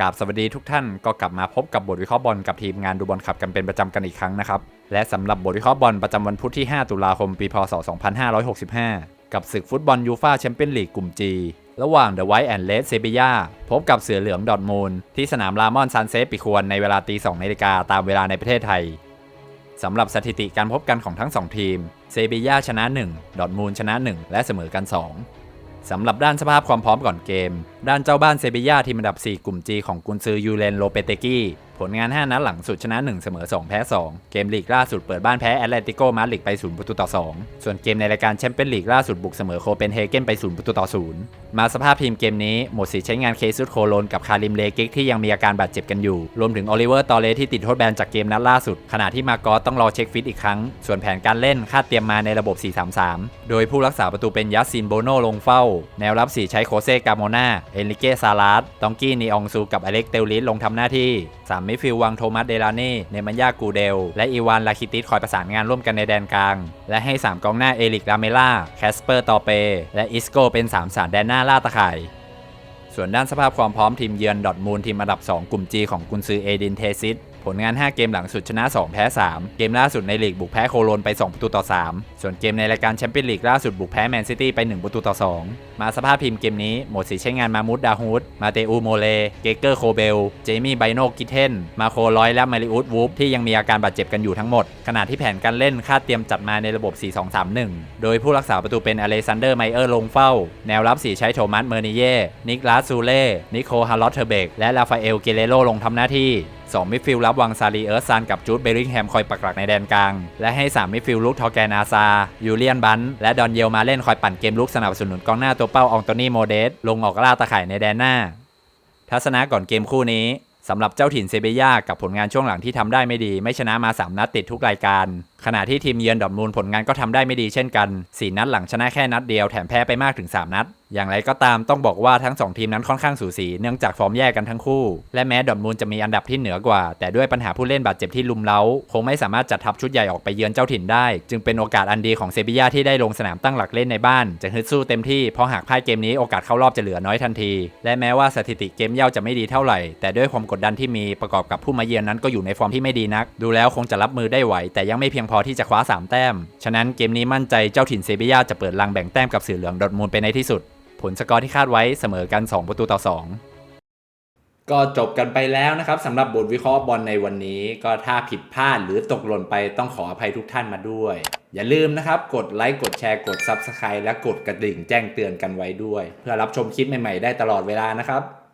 กราบสวัสดีทุกท่านก็กลับมาพบกับบทวิเคราะห์บอลกับทีมงานดูบอลขับกันเป็นประจำกันอีกครั้งนะครับ และสำหรับบทวิเคราะห์บอลประจำวันพุธที่ 5 ตุลาคม ปีพศ 2565 กับศึกฟุตบอลยูฟ่าแชมเปี้ยนลีกกลุ่ม G ระหว่างเดอะไวท์แอนด์เลสเซบียาพบกับเสือเหลืองดอทมูลที่สนามลามอนซันเซฟปิควรในเวลาตี2นาฬิกาตามเวลาในประเทศไทยสำหรับสถิติการพบกันของทั้ง 2 ทีมเซบียาชนะ 1 ดอทมูลชนะ 1 และเสมอกัน 2สำหรับด้านสภาพความพร้อมก่อนเกมด้านเจ้าบ้านเซบียาทีมอันดับ 4 กลุ่ม G ของกุนซือยูเลนโลเปเตกี้ผลงาน 5 นัดหลังสุดชนะ 1 เสมอ 2 แพ้ 2 เกมลีกล่าสุดเปิดบ้านแพ้แอตเลติโกมาดริดไป 0 ประตูต่อ 2 ส่วนเกมในรายการแชมเปี้ยนลีกล่าสุดบุกเสมอโคเปนเฮเกนไป 0 ประตูต่อ 0 มาสภาพทีมเกมนี้ หมดสิทธิ์ใช้งานเคซุสโคโลนกับคาริมเลกิกที่ยังมีอาการบาดเจ็บกันอยู่ รวมถึงโอลิเวอร์ตอเลที่ติดโทษแบนจากเกมนัดล่าสุด ขณะที่มากอสต้องรอเช็คฟิตอีกครั้ง ส่วนแผนการเล่นคาดเตรียมมาในระบบ 4-3-3 โดยผู้รักษาประตูเป็นยัสซินโบโนลงเฝ้า แนวรับ4ใช้โคเซกาโมนาเเอลิเกซาลาสตองกี้นีองซูกับอเล็กเตลลิสลงทำหน้าที่ 3 มิฟิลวังโทมัสเดลาเน่เนมันยากูเดล และอีวานลาคิติสคอยประสานงานร่วมกันในแดนกลาง และให้ 3 กองหน้าเอลิกลาเมล่าแคสเปอร์ตอเป และอิสโกเป็น 3 สารแดนหน้าล่าตะข่ายส่วนด้านสภาพความพร้อมทีมเยือนดอทมูลทีมอันดับ 2 กลุ่ม G ของกุนซือเอดินเทซิส ผลงาน 5 เกมหลังสุดชนะ 2 แพ้ 3 เกมล่าสุดในลีกบุกแพ้โคโลนไป 2 ประตูต่อ 3 ส่วนเกมในรายการแชมเปี้ยนลีกล่าสุดบุกแพ้แมนซิตี้ไป 1 ประตูต่อ 2 มาสภาพทีมพ์เกมนี้ หมดสิใช้งานมามุดดาฮูดมาเตอูโมเล เกเกอร์โคเบล เจมี่ไบโนกิเทน มาโคร้อยและมาริอุสวูฟที่ยังมีอาการบาดเจ็บกันอยู่ทั้งหมด ขณะที่แผนการเล่นคาดเตรียมจัดมาในระบบ 4-2-3-1 โดยผู้รักษาประตูเป็นอเลซันเดอร์ไมเออร์ลงเฝ้า แนวรับ4ใช้โทมัสเมอร์นิเย่นิกลาสซูเล่นิโคฮาร์ลอตเทอร์เบกและราฟาเอลเกเรโรลงทำหน้าที่2มิดฟิลด์รับวางซารีเอิร์ซานกับจูดเบริงแฮมคอยปักหลักในแดนกลาง และให้ 3มิดฟิลด์ลุกทอแกนอาซา ยูเลียนบันและดอนเยลมาเล่นคอยปั่นเกมลุกสนับสนุนกองหน้าตัวเป้าอองโตนีโมเดสลงออกล่าตะข่ายในแดนหน้า ทัศนะก่อนเกมคู่นี้สำหรับเจ้าถิ่นเซเบียกับผลงานช่วงหลังที่ทำได้ไม่ดี ไม่ชนะมา 3 นัดติดทุกรายการ ขณะที่ทีมเยือนดอทมูลผลงานก็ทำได้ไม่ดีเช่นกัน 4 นัดหลังชนะแค่นัดเดียวแถมแพ้ไปมากถึง 3 นัด อย่างไรก็ตามต้องบอกว่าทั้ง 2 ทีมนั้นค่อนข้างสูสี เนื่องจากฟอร์มแย่กันทั้งคู่ และแม้ดอทมูลจะมีอันดับที่เหนือกว่า แต่ด้วยปัญหาผู้เล่นบาดเจ็บที่ลุมเล้า คงไม่สามารถจัดทัพชุดใหญ่ออกไปเยือนเจ้าถิ่นได้ จึงเป็นโอกาสอันดีของเซบียาที่ได้ลงสนามตั้งหลักเล่นในบ้าน จะฮึดสู้เต็มที่เพราะหากพ่ายเกมนี้โอกาสเข้ารอบจะเหลือน้อยทันที และแม้ว่าสถิติเกมเย่าจะไม่ดีเท่าไหร่ แต่ด้วยความกดดันที่มีประกอบกับผู้มาเยือนนั้นก็อยู่ในฟอร์มที่ไม่ดีนัก ดูแล้วคงจะรับมือได้ไหว แต่ยังไม่เพียงพอที่จะคว้าสามแต้มฉะนั้นเกมนี้มั่นใจเจ้าถิ่นเซบียาจะเปิดลังแบ่งแต้มกับสือเหลืองดอทมูลไปในที่สุด ผลสกอร์ที่คาดไว้เสมอกัน 2 ประตูต่อ 2ก็จบกันไปแล้วนะครับสำหรับบทวิเคราะห์บอลในวันนี้ ก็ถ้าผิดพลาดหรือตกหล่นไปต้องขออภัยทุกท่านมาด้วย อย่าลืมนะครับ กดไลค์กดแชร์กด Subscribe และกดกระดิ่งแจ้งเตือนกันไว้ด้วย เพื่อรับชมคลิปใหม่ๆได้ตลอดเวลานะครับ